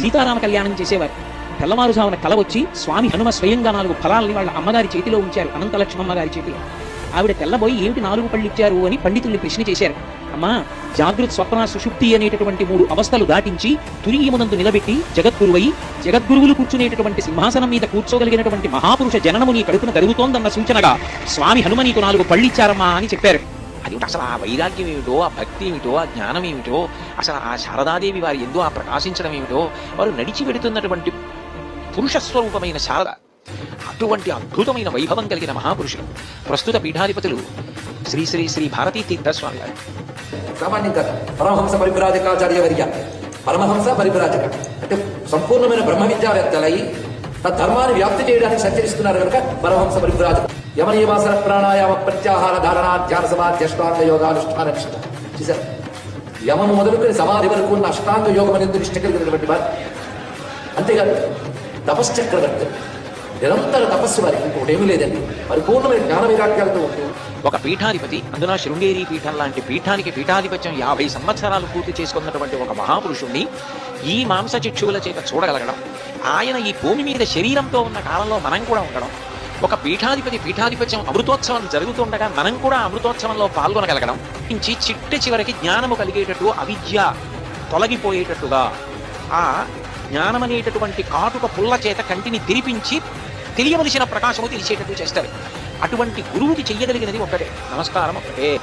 సీతారామ కళ్యాణం చేసేవారు. తెల్లవారుజామున కల వచ్చి స్వామి హనుమ స్వయంగా నాలుగు ఫలాలని వాళ్ళ అమ్మగారి చేతిలో ఉంచారు అనంతలక్ష్మమ్మ గారి చేతిలో. ఆవిడ తెల్లబోయి ఏమిటి నాలుగు పళ్ళు ఇచ్చారు అని పండితుల్ని ప్రశ్న చేశారు. అమ్మా జాగృత్ స్వప్న సుషుప్తి అనేటటువంటి మూడు అవస్థలు దాటించి తురియమునందు నిలబెట్టి జగద్గురువై జగద్గురువులు కూర్చునేటటువంటి సింహాసనం మీద కూర్చోగలిగినటువంటి మహాపురుష జననము నీ కడుపున జరుగుతోందన్న సూచనగా స్వామి హనుమ నీకు నాలుగు పళ్ళిచ్చారమ్మా అని చెప్పారు. అది అసలు ఆ వైరాగ్యం ఏమిటో ఆ భక్తి ఏమిటో ఆ జ్ఞానం ఏమిటో అసలు ఆ శారదాదేవి వారి ఎందు ఆ ప్రకాశించడం ఏమిటో వారు నడిచి వెడుతున్నటువంటి పురుషస్వరూపమైన శారద అటువంటి అద్భుతమైన వైభవం కలిగిన మహాపురుషులు. ప్రస్తుత పీఠాధిపతులు శ్రీ శ్రీ శ్రీ భారతీ తీర్థస్వామి గారు. సామాన్యం కాదు పరమహంస పరిపురాజకాచార్య వర్య పరమహంస పరిపురాజక అంటే సంపూర్ణమైన బ్రహ్మ విద్యావేత్తలై తద్ధర్మాన్ని వ్యాప్తి చేయడానికి సంచరిస్తున్నారు కనుక పరమహంస పరిపురాజక యమనీయవాసన ప్రాణాయామ ప్రత్యాహార ధారణ ధ్యాన సమాధి అష్టాంగ యోగానుష్ఠాన నిష్ఠ చూసారు యమను మొదలుకొని సమాధి వరకు ఉన్న అష్టాంగ యోగం అనేది నిష్ట కలిగినటువంటి వారు? అంతేకాదు తపశ్చక్రవర్తి. నిరంతర తపస్సు వారికి ఇంకోటేమీ లేదండి. పరిపూర్ణమైన జ్ఞాన వైరాగ్యాలతో ఉంటూ ఒక పీఠాధిపతి అందున శృంగేరి పీఠం లాంటి పీఠానికి పీఠాధిపత్యం యాభై సంవత్సరాలు పూర్తి చేసుకున్నటువంటి ఒక మహాపురుషుణ్ణి ఈ మాంస చిక్షువుల చేత చూడగలగడం ఆయన ఈ భూమి మీద శరీరంతో ఉన్న కాలంలో మనం కూడా ఉండడం ఒక పీఠాధిపతి పీఠాధిపత్యం అమృతోత్సవం జరుగుతుండగా మనం కూడా అమృతోత్సవంలో పాల్గొనగలగడం. నుంచి చిట్ట చివరికి జ్ఞానము కలిగేటట్టు అవిద్య తొలగిపోయేటట్టుగా. ఆ జ్ఞానం అనేటటువంటి కాటుక పుల్ల చేత కంటిని తెరిపించి తెలియవలసిన ప్రకాశము తెలిసేటట్టు చేస్తారు. అటువంటి గురువుకి చెయ్యగలిగినది ఒక్కటే. నమస్కారం ఒక్కటే.